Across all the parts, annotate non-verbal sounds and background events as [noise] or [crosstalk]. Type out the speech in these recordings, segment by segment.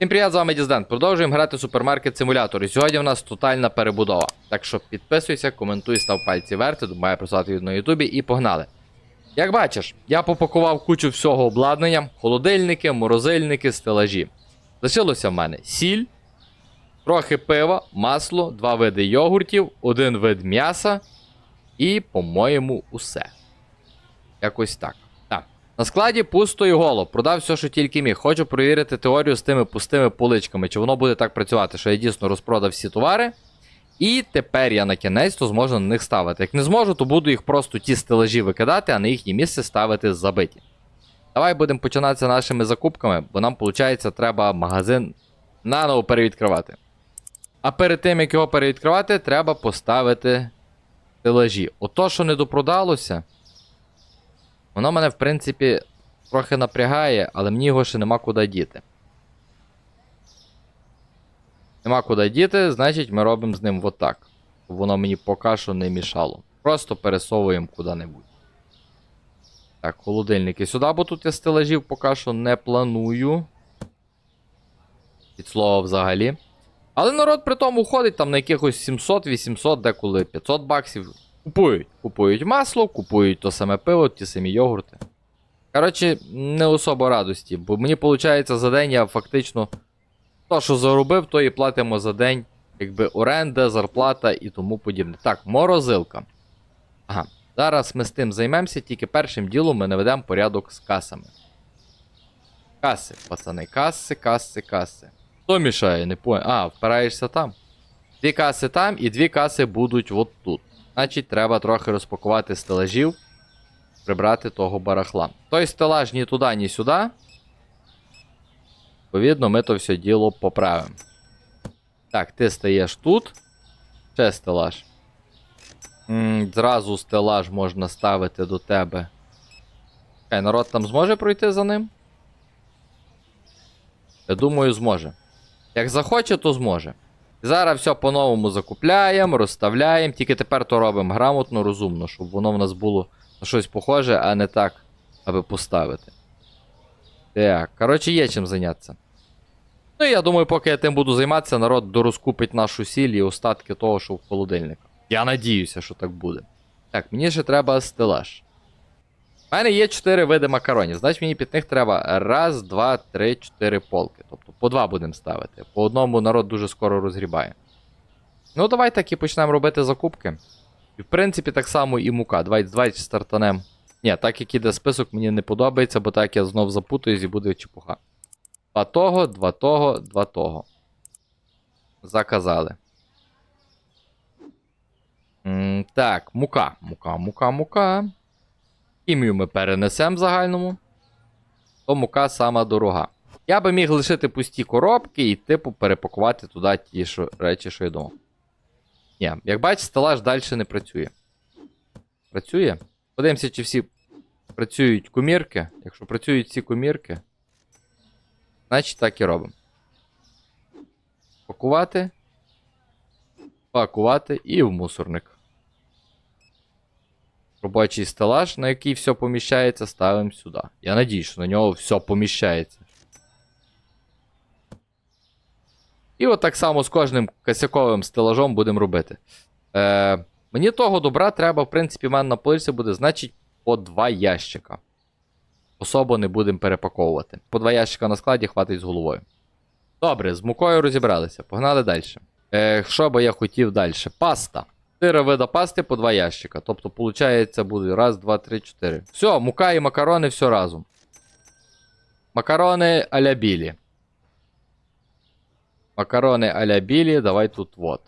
Всім привіт, з вами Дізден. Продовжуємо грати в супермаркет симулятор. І сьогодні в нас тотальна перебудова. Так що підписуйся, коментуй, став пальці вверх, має просувати від на Ютубі і погнали. Як бачиш, я попакував кучу всього обладнання: холодильники, морозильники, стелажі. Лишилося в мене сіль, трохи пива, масло, два види йогуртів, один вид м'яса і, по-моєму, усе. Якось так. На складі пусто і голо. Продав все, що тільки міг. Хочу перевірити теорію з тими пустими поличками, чи воно буде так працювати, що я дійсно розпродав всі товари. І тепер я на кінець то зможу на них ставити. Як не зможу, то буду їх просто ті стелажі викидати, а на їхнє місце ставити забиті. Давай будемо починатися нашими закупками, бо нам, виходить, треба магазин наново перевідкривати. А перед тим, як його перевідкривати, треба поставити стелажі. Ото, що не допродалося, воно мене, в принципі, трохи напрягає, але мені його ще нема куди діти. Нема куди діти, значить ми робимо з ним отак. Щоб воно мені поки що не мішало. Просто пересовуємо куди-небудь. Так, холодильники сюди, бо тут я стелажів поки що не планую. Від слова взагалі. Але народ при тому ходить там на якихось 700-800, деколи 500 баксів. Купують. Купують масло, купують то саме пиво, ті самі йогурти. Коротше, не особо радості, бо мені виходить за день я фактично то, що заробив, то і платимо за день, якби оренда, зарплата і тому подібне. Так, морозилка. Ага. Зараз ми з тим займемося, тільки першим ділом ми наведемо порядок з касами. Каси, пацани, каси, каси, каси. Хто мішає, не понял. А, впираєшся там. Дві каси там і дві каси будуть от тут. Значить, треба трохи розпакувати стелажів, прибрати того барахла. Той стелаж ні туди, ні сюди. Відповідно, ми то все діло поправимо. Так, ти стаєш тут. Ще стелаж. М, Зразу стелаж можна ставити до тебе. Хай народ там зможе пройти за ним? Я думаю, зможе. Як захоче, то зможе. Зараз все по-новому закупляємо, розставляємо, тільки тепер то робимо грамотно, розумно, щоб воно в нас було на щось похоже, а не так, аби поставити. Так, коротше, є чим зайнятися. Ну я думаю, поки я тим буду займатися, народ дорозкупить нашу сіль і остатки того, що в холодильниках. Я надіюся, що так буде. Так, мені ще треба стелаж. У мене є 4 види макаронів. Значить, мені під них треба раз, два, три, чотири полки. Тобто по два будемо ставити. По одному народ дуже скоро розгрібає. Ну, давай так і почнемо робити закупки. І в принципі, так само і мука. Давай, давай стартанем. Ні, так як іде список, мені не подобається, бо так я знов запутаюсь і буде чепуха. Два того, два того, два того. Заказали. М, так, мука. Мука, мука, мука. Хімію ми перенесемо в загальному. То мука сама дорога. Я би міг лишити пусті коробки і, типу, перепакувати туди ті що, речі, що я думав. Ні, як бачите, стелаж далі не працює. Працює? Подивимося, чи всі працюють комірки. Якщо працюють всі комірки, значить так і робимо. Пакувати. Пакувати і в мусорник. Робочий стелаж, на який все поміщається, ставимо сюди. Я надію, що на нього все поміщається. І от так само з кожним косяковим стелажом будемо робити. Е, мені того добра треба, в принципі, в мене на полиці буде, значить, по два ящика. Особо не будемо перепаковувати. По два ящика на складі хватить з головою. Добре, з мукою розібралися. Погнали далі. Е, що би я хотів далі? Паста. 4 вида пасти по 2 ящика. Тобто, виходить, буде раз, два, три, чотири. Все, мука і макарони все разом. Макарони а-ля білі. Макарони а-ля білі, давай тут вот.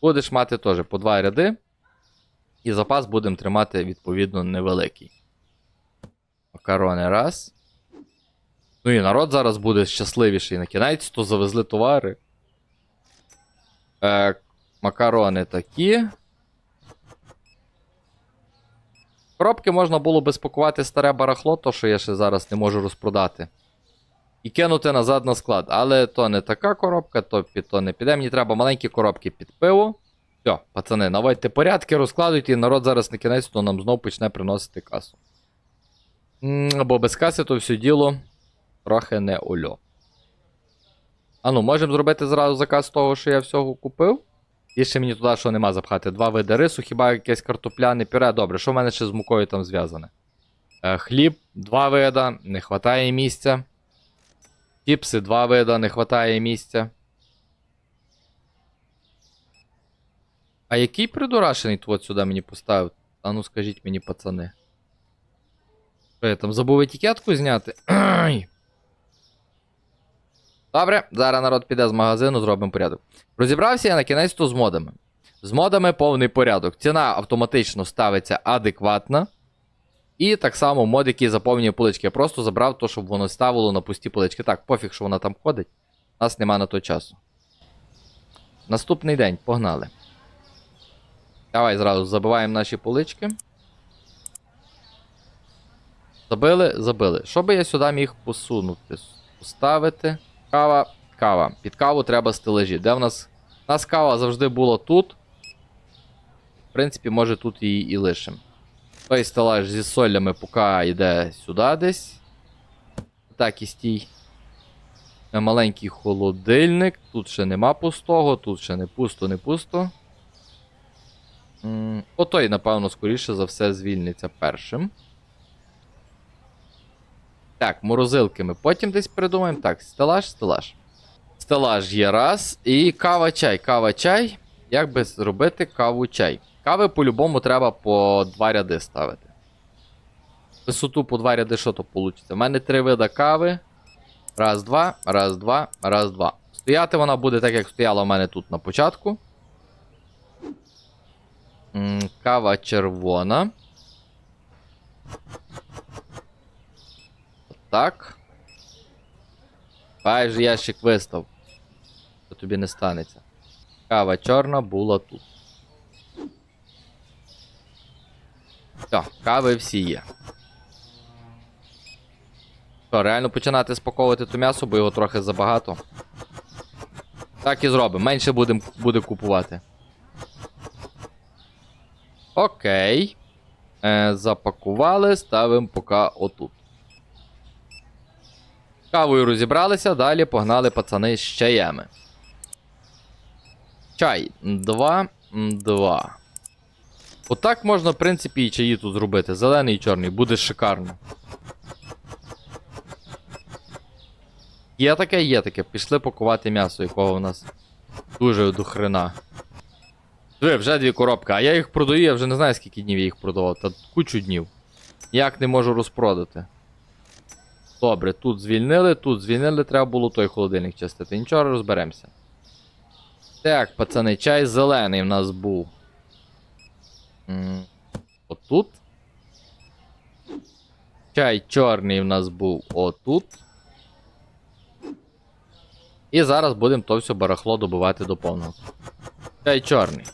Будеш мати теж по 2 ряди. І запас будемо тримати, відповідно, невеликий. Макарони раз. Ну і народ зараз буде щасливіший. На кінець то завезли товари. Е, макарони такі. Коробки можна було би спакувати старе барахло, то що я ще зараз не можу розпродати. І кинути назад на склад. Але то не така коробка, то, то не піде. Мені треба маленькі коробки під пиво. Все, пацани, наводьте порядки, розкладуйте, і народ зараз на кінець то нам знов почне приносити касу. М, Бо без каси то все діло трохи не ольо. А ну, можемо зробити зразу заказ того, що я всього купив. І ще мені туди що нема запхати. Два види рису, хіба якесь картопляне пюре. Добре, що в мене ще з мукою там зв'язане? Е, хліб, два вида, не вистачає місця. Чіпси, два вида, не вистачає місця. А який придурашений от сюди мені поставив? А ну скажіть мені, пацани. Що я там забув етикетку зняти? [clears throat] Ай! Добре, зараз народ піде з магазину, зробимо порядок. Розібрався я на кінець то з модами. З модами повний порядок. Ціна автоматично ставиться адекватна. І так само мод, який заповнює полички. Я просто забрав то, щоб воно ставило на пусті полички. Так, пофіг, що вона там ходить. У нас нема на то часу. Наступний день, погнали. Давай зразу забиваємо наші полички. Забили, забили. Що би я сюди міг посунути? Поставити. Кава, кава. Під каву треба стележі. Де в нас. У нас кава завжди була тут. В принципі, може тут її і лишимо. Той стелаж зі солями поки йде сюди десь. Так і стій. Маленький холодильник. Тут ще нема пустого, тут ще не пусто, не пусто. Отой, напевно, скоріше за все звільниться першим. Так, морозилки ми потім десь придумаємо. Так, стелаж, стелаж. Стелаж є раз. І кава чай. Кава чай. Як би зробити каву чай? Кави по-любому треба по два ряди ставити. Висоту по два ряди, що то вийде? У мене три вида кави. Раз, два, раз, два, раз, два. Стояти вона буде так, як стояла у мене тут на початку. Кава червона. Так. Майже ящик вистав. То тобі не станеться. Кава чорна була тут. Все, кави всі є. Що, реально починати спаковувати то м'ясо, бо його трохи забагато. Так і зробимо. Менше будем, буде купувати. Окей. Е, запакували, ставимо поки отут. Кавою розібралися, далі погнали пацани з чаями. Чай. Два. Два. Отак можна, в принципі, і чаї тут зробити. Зелений і чорний, буде шикарно. Є таке, є таке. Пішли пакувати м'ясо, якого у нас дуже до хрена. Диви, вже дві коробки, а я їх продаю, я вже не знаю, скільки днів я їх продавав. Та кучу днів. Ніяк не можу розпродати. Добре, тут звільнили, тут звільнили, треба було той холодильник чистити. Нічого розберемося. Так, пацани, чай зелений в нас був. Отут. Чай чорний в нас був отут. І зараз будемо то все барахло добивати до повного. Чай чорний.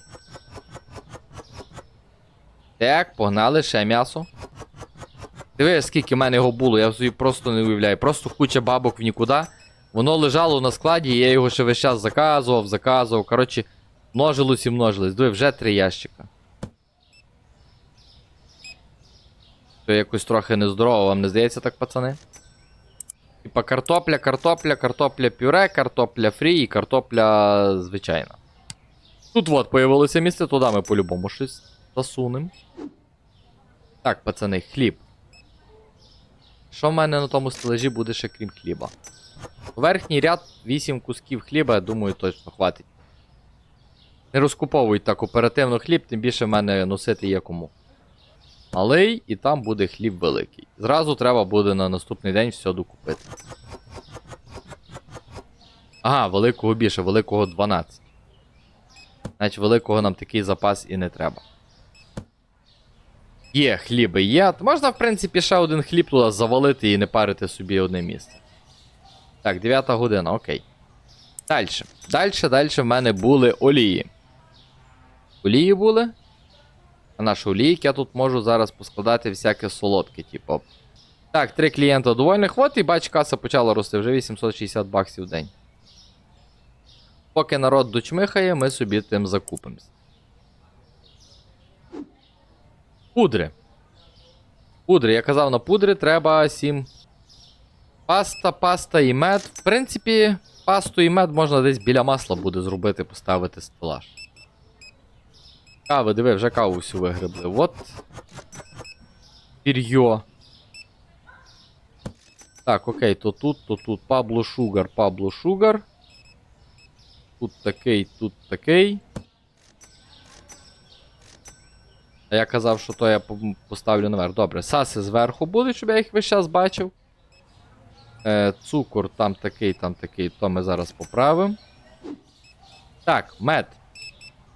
Так, погнали ще м'ясо. Диви, скільки в мене його було, я собі просто не уявляю. Просто куча бабок в нікуди. Воно лежало на складі, я його ще весь час заказував, заказував. Коротше, множилось і множилось. Диви, вже три ящика. Це якось трохи нездорово, вам не здається так, пацани? Типа картопля, картопля, картопля пюре, картопля фрі і картопля звичайна. Тут от появилося місце, туди ми по-любому щось засунемо. Так, пацани, хліб. Що в мене на тому стележі буде ще крім хліба? Верхній ряд 8 кусків хліба, я думаю, точно хватить. Не розкуповують так оперативно хліб, тим більше в мене носити є кому. Малий, і там буде хліб великий. Зразу треба буде на наступний день все докупити. Ага, великого більше, великого 12. Значить, великого нам такий запас і не треба. Є хліби є. То можна, в принципі, ще один хліб туди завалити і не парити собі одне місце. Так, 9 година, окей. Далі. Далі, далі в мене були олії. Олії були. А наші олійки я тут можу зараз поскладати всяке солодке, типу. Так, три клієнта довольних. От і бач, каса почала рости вже 860 баксів в день. Поки народ дочмихає, ми собі тим закупимось. Пудри. Пудри. Я казав, на пудри треба 7. Паста, паста і мед. В принципі, пасту і мед можна десь біля масла буде зробити, поставити стелаж. Кави, диви, вже каву всю вигребли. От. Пір'йо. Так, окей, то тут, то тут. Пабло Шугар, Пабло Шугар. Тут такий, тут такий. А я казав, що то я поставлю наверх. Добре, саси зверху будуть, щоб я їх весь час бачив. Е, цукор там такий, там такий, то ми зараз поправимо. Так, мед.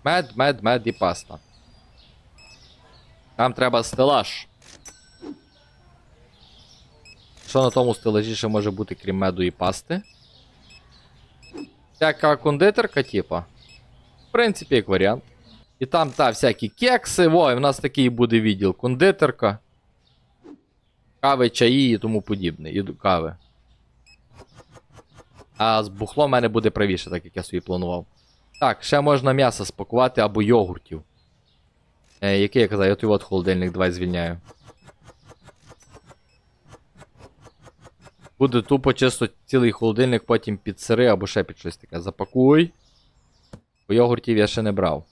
Мед, мед, мед і паста. Нам треба стелаж. Що на тому стелажі ще може бути, крім меду і пасти? Всяка кондитерка, типа. В принципі, як варіант. І там, та, всякі кекси. Ой, в нас такий буде відділ. Кондитерка. Кави, чаї і тому подібне. І кави. А з бухлом в мене буде правіше, так як я собі планував. Так, ще можна м'ясо спакувати або йогуртів. Е, який я казав, я той от холодильник давай звільняю. Буде тупо чисто цілий холодильник, потім під сири або ще під щось таке. Запакуй. Бо йогуртів я ще не брав.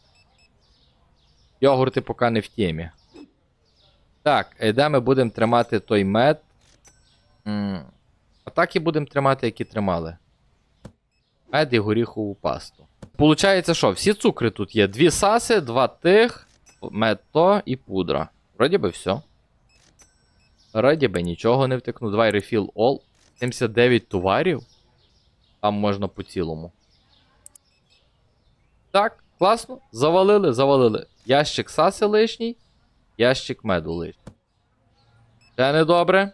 Йогурти поки не в темі. Так, е, де ми будемо тримати той мед? М, А так і будемо тримати, як і тримали. Мед і горіхову пасту. Получається, що? Всі цукри тут є. Дві саси, два тих, мед то і пудра. Вроді би все. Вроді би нічого не втекну. Давай refill all. 79 товарів. Там можна по цілому. Так, класно. Завалили, завалили. Ящик саси лишній, ящик меду лишній. Це не добре.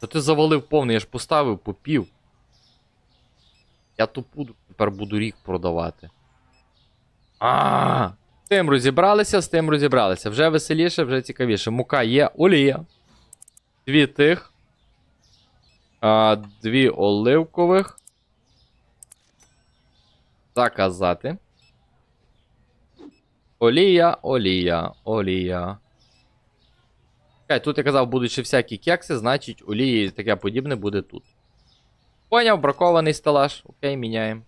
То ти завалив повний, я ж поставив по пів. Я ту пудру тепер буду рік продавати. А, з тим розібралися, з тим розібралися. Вже веселіше, вже цікавіше. Мука є, олія. Дві тих. А, дві оливкових. Заказати. Олія, олія, олія. Чекай, тут я казав, будуть ще всякі кекси, значить олії і таке подібне буде тут. Поняв, бракований стелаж. Окей, міняємо.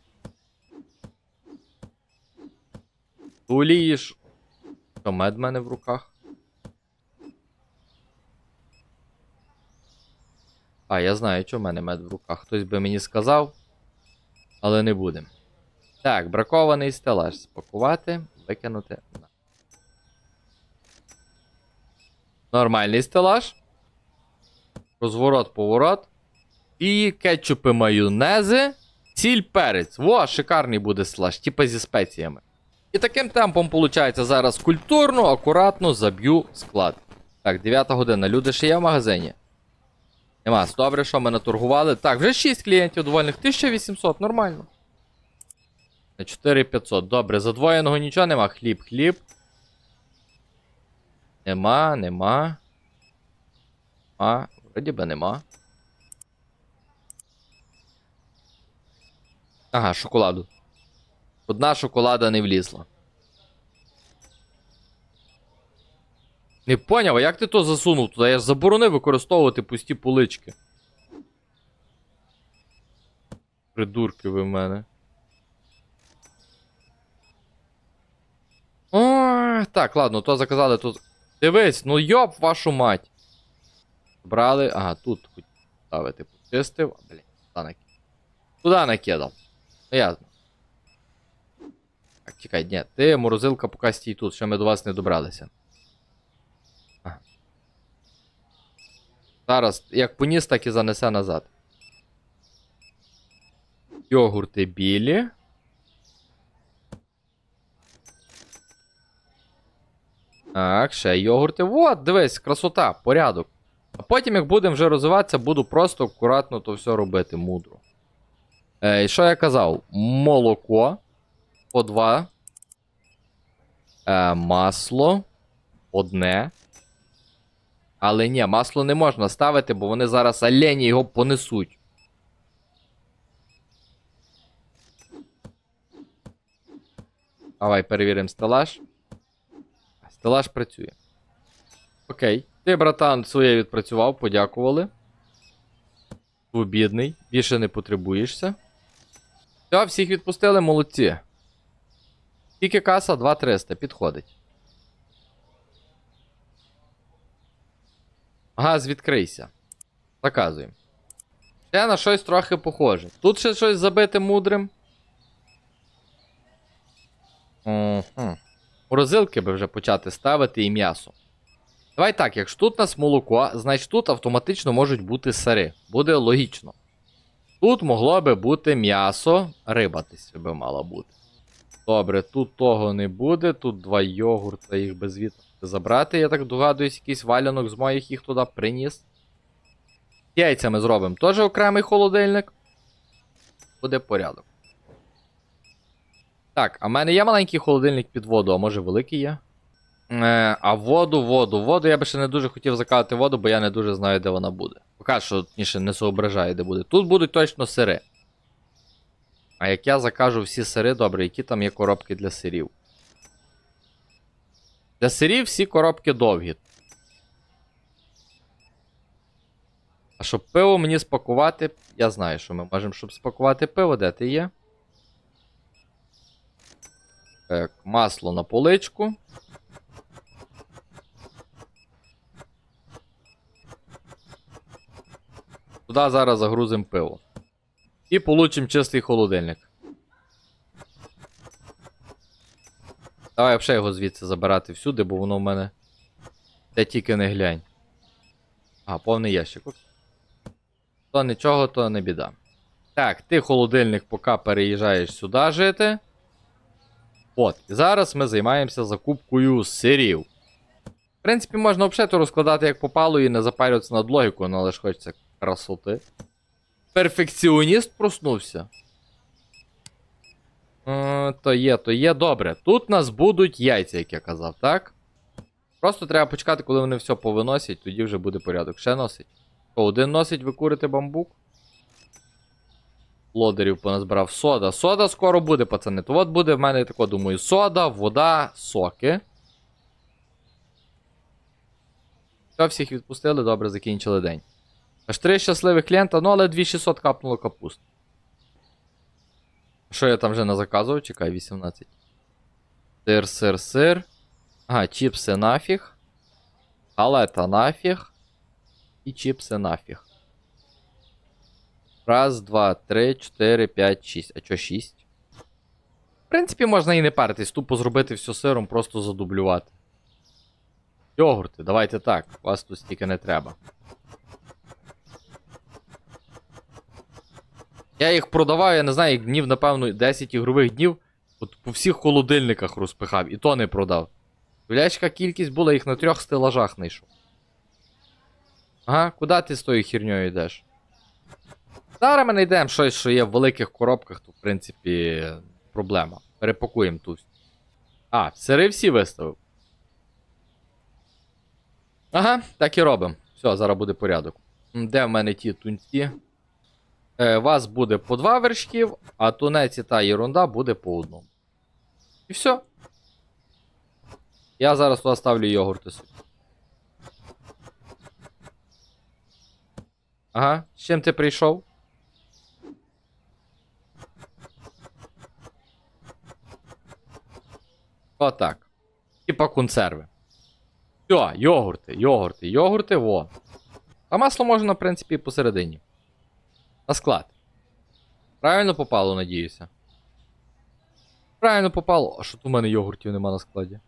Олії ж. Що, мед в мене в руках? А, я знаю, що в мене мед в руках. Хтось би мені сказав, але не будемо. Так, бракований стелаж. Спакувати, викинути. Нормальний стелаж. Розворот, поворот. І кетчупи майонези. Сіль перець. Во, шикарний буде стелаж, типа зі спеціями. І таким темпом, виходить, зараз культурно, акуратно заб'ю склад. Так, 9 година. Люди ще є в магазині. Нема, добре, що ми наторгували. Так, вже 6 клієнтів довольних. 1800, нормально. На 4500. Добре, задвоєного нічого нема. Хліб, хліб. Нема, нема. А, вроді би нема. Ага, шоколаду. Одна шоколада не влізла. Не поняв, а як ти то засунув туди? Я ж заборонив використовувати пусті полички. Придурки ви в мене. Так, ладно, то заказали тут. Дивись, ну йоп вашу мать. Брали. Ага, тут хоч ставити почистив. А, блін, туди накидав. Туди накидав. Ну ясно. Так, чекай, ні, ти морозилка поки стій тут, ще ми до вас не добралися. Ага. Зараз, як поніс, так і занесе назад. Йогурти білі. Так, ще йогурти. Вот, дивись, красота, порядок. А потім, як будемо вже розвиватися, буду просто акуратно то все робити, мудро. Е, і що я казав? Молоко по два. Е, масло одне. Але ні, масло не можна ставити, бо вони зараз олені його понесуть. Давай перевіримо стелаж. Стелаж працює. Окей. Ти, братан, своє відпрацював, подякували. Свобідний, більше не потребуєшся. Все, всіх відпустили, молодці. Скільки каса? 2300, підходить. Газ відкрийся. Заказуємо. Це на щось трохи похоже. Тут ще щось забите мудрим. Угу. Морозилки би вже почати ставити і м'ясо. Давай так, якщо тут у нас молоко, значить тут автоматично можуть бути сири. Буде логічно. Тут могло би бути м'ясо, риба десь би мала бути. Добре, тут того не буде, тут два йогурта, їх без від забрати, я так догадуюсь, якийсь валянок з моїх їх туди приніс. Яйця ми зробимо теж окремий холодильник. Буде порядок. Так, а в мене є маленький холодильник під воду, а може великий є? Е, а воду, воду, воду. Я би ще не дуже хотів закалити воду, бо я не дуже знаю, де вона буде. Поки що точніше не соображаю, де буде. Тут будуть точно сири. А як я закажу всі сири, добре, які там є коробки для сирів? Для сирів всі коробки довгі. А щоб пиво мені спакувати, я знаю, що ми можемо, щоб спакувати пиво, де ти є? Так, масло на поличку. Туди зараз загрузимо пиво. І получимо чистий холодильник. Давай взагалі його звідси забирати всюди, бо воно в мене. Де тільки не глянь. А, повний ящик. То нічого, то не біда. Так, ти холодильник поки переїжджаєш сюди жити. От, і зараз ми займаємося закупкою сирів. В принципі, можна взагалі розкладати як попало і не запарюватися над логікою, але ж хочеться красоти. Перфекціоніст проснувся. Е, то є, то є. Добре. Тут у нас будуть яйця, як я казав, так? Просто треба почекати, коли вони все повиносять, тоді вже буде порядок. Ще носить. О, один носить, ви курите бамбук. Лодерів поназбирав сода. Сода скоро буде, пацани. То от буде в мене тако, думаю, сода, вода, соки. Все, всіх відпустили, добре, закінчили день. Аж три щасливих клієнта, ну але 2600 капнуло капуст. Що я там вже не заказував? Чекай, 18. Сир, сир, сир. Ага, чіпси нафіг. Галета нафіг. І чіпси нафіг. Раз, два, три, чотири, п'ять, шість. А чо шість? В принципі, можна і не паритись, тупо зробити все сиром, просто задублювати. Йогурти, давайте так. Вас тут стільки не треба. Я їх продавав, я не знаю, днів, напевно, 10 ігрових днів. От по всіх холодильниках розпихав, і то не продав. Яка кількість була, їх на трьох стелажах знайшов. Ага, куди ти з тою херньою йдеш? Зараз ми знайдемо щось, що є в великих коробках, то в принципі проблема. Перепакуємо тут. А, сири всі виставив. Ага, так і робимо. Все, зараз буде порядок. Де в мене ті тунці? Е, вас буде по два вершків, а тунець і та ерунда буде по одному. І все. Я зараз туди ставлю йогурти собі. Ага, з чим ти прийшов? Отак. Типа консерви. Все, йогурти, йогурти, йогурти, во. А масло можна, в принципі, посередині. На склад. Правильно попало, надіюся. Правильно попало. А що тут у мене йогуртів нема на складі?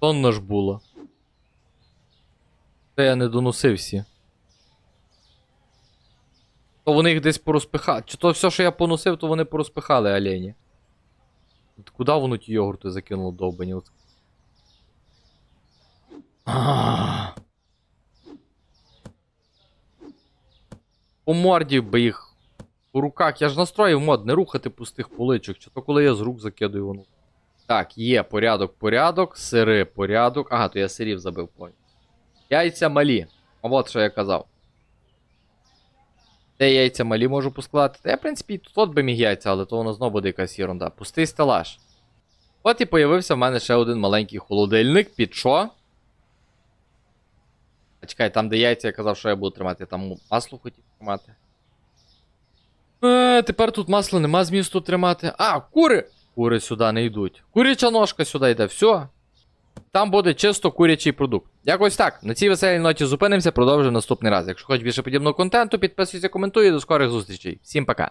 Тонна ж було. Це я не доносив всі. То вони їх десь порозпихали. Чи то все, що я поносив, то вони порозпихали олені. От Куди воно ті йогурти закинуло довбані? От... По морді би їх по руках. Я ж настроїв мод, не рухати пустих поличок. Чи то коли я з рук закидаю воно. Так, є порядок, порядок, сири, порядок. Ага, то я сирів забив понял. Яйця малі. А от що я казав. Де яйця малі можу поскладати. Та я, в принципі, тут би міг яйця, але то воно знову буде якась ерунда. Пустий стелаж. От і появився в мене ще один маленький холодильник. Під що? А чекай, там, де яйця, я казав, що я буду тримати, я там масло хотів тримати. Е, тепер тут масла нема змісту тримати. А, кури! Кури сюди не йдуть. Куряча ножка сюди йде, все. Там буде чисто курячий продукт. Якось так. На цій веселій ноті зупинимося, продовжимо наступний раз. Якщо хочеш більше подібного контенту, підписуйся, коментуй до скорих зустрічей. Всім пока.